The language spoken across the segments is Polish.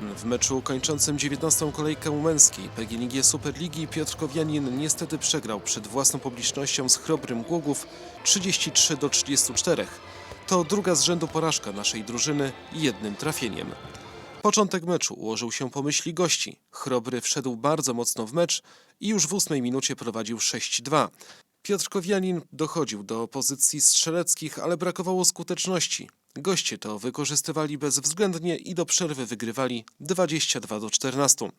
W meczu kończącym 19. kolejkę męskiej PGNiG Superligi Piotr Kowianin niestety przegrał przed własną publicznością z Chrobrym Głogów 33 do 34. To druga z rzędu porażka naszej drużyny jednym trafieniem. Początek meczu ułożył się po myśli gości. Chrobry wszedł bardzo mocno w mecz i już w ósmej minucie prowadził 6-2. Piotr Kowianin dochodził do pozycji strzeleckich, ale brakowało skuteczności. Goście to wykorzystywali bezwzględnie i do przerwy wygrywali 22 do 14.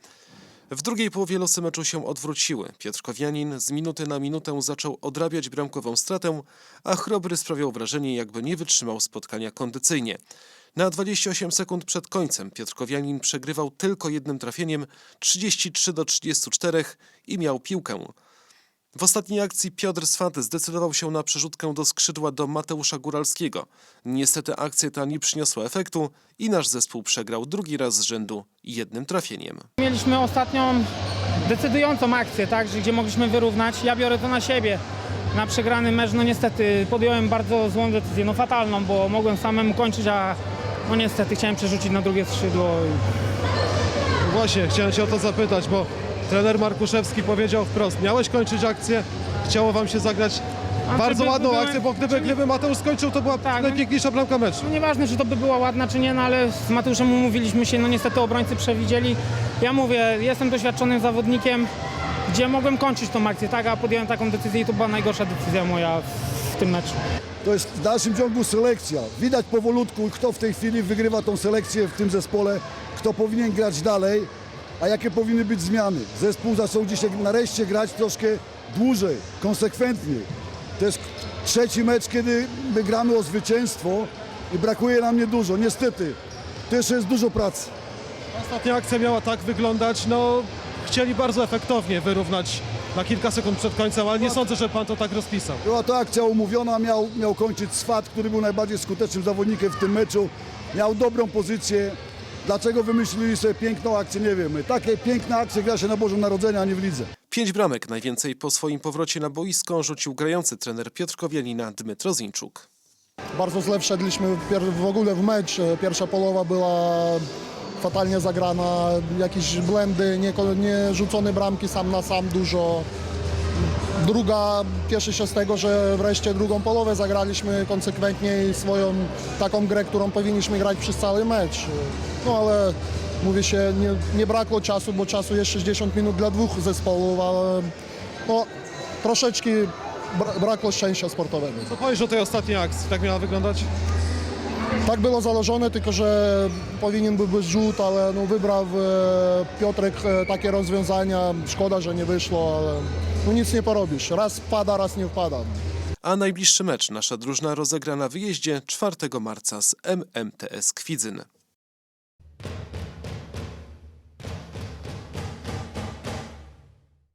W drugiej połowie losy meczu się odwróciły. Piotr Kowianin z minuty na minutę zaczął odrabiać bramkową stratę, a Chrobry sprawiał wrażenie, jakby nie wytrzymał spotkania kondycyjnie. Na 28 sekund przed końcem Piotr Kowianin przegrywał tylko jednym trafieniem 33 do 34 i miał piłkę. W ostatniej akcji Piotr Swat zdecydował się na przerzutkę do skrzydła do Mateusza Góralskiego. Niestety akcja ta nie przyniosła efektu i nasz zespół przegrał drugi raz z rzędu jednym trafieniem. Mieliśmy ostatnią decydującą akcję, tak, że gdzie mogliśmy wyrównać. Ja biorę to na siebie. Na przegrany mecz, no niestety podjąłem bardzo złą decyzję, no fatalną, bo mogłem samemu kończyć, a no niestety chciałem przerzucić na drugie skrzydło. Właśnie, chciałem Cię o to zapytać, bo trener Markuszewski powiedział wprost, miałeś kończyć akcję, chciało Wam się zagrać bardzo by- ładną akcję, bo gdyby, czy- gdyby Mateusz skończył, to była Tak, no- najpiękniejsza bramka meczu. No nieważne, czy to by była ładna, czy nie, no ale z Mateuszem umówiliśmy się, no niestety obrońcy przewidzieli. Ja mówię, jestem doświadczonym zawodnikiem, gdzie mogłem kończyć tą akcję, tak, a podjąłem taką decyzję i to była najgorsza decyzja moja w tym meczu. To jest w dalszym ciągu selekcja. Widać powolutku, kto w tej chwili wygrywa tą selekcję w tym zespole, kto powinien grać dalej, a jakie powinny być zmiany. Zespół zaczął dzisiaj nareszcie grać troszkę dłużej, konsekwentniej. To jest trzeci mecz, kiedy my gramy o zwycięstwo i brakuje nam niedużo. Niestety, jeszcze jest dużo pracy. Ostatnia akcja miała tak wyglądać, no chcieli bardzo efektownie wyrównać na kilka sekund przed końcem, ale nie sądzę, że Pan to tak rozpisał. Była to akcja umówiona, miał, miał kończyć Swat, który był najbardziej skutecznym zawodnikiem w tym meczu. Miał dobrą pozycję. Dlaczego wymyślili sobie piękną akcję, nie wiemy. Takie piękne akcje gra się na Bożą Narodzenie, a nie w lidze. Pięć bramek najwięcej po swoim powrocie na boisko rzucił grający trener Piotr Kowianina Dmytro Zinczuk. Bardzo źle wszedliśmy w ogóle w mecz. Pierwsza połowa była fatalnie zagrana, jakieś błędy, nie, nie rzucone bramki sam na sam dużo. Druga cieszy się z tego, że wreszcie drugą połowę zagraliśmy konsekwentnie swoją taką grę, którą powinniśmy grać przez cały mecz. No ale mówi się, nie, nie brakło czasu, bo czasu jest 60 minut dla dwóch zespołów, ale no, troszeczkę bra- brakło szczęścia sportowego. Co powiesz o tej ostatniej akcji? Tak miała wyglądać? Tak było założone, tylko że powinien był być rzut, ale no wybrał e, Piotrek e, takie rozwiązania. Szkoda, że nie wyszło, ale no nic nie porobisz. Raz wpada, raz nie wpada. A najbliższy mecz nasza drużyna rozegra na wyjeździe 4 marca z MMTS Kwidzyn.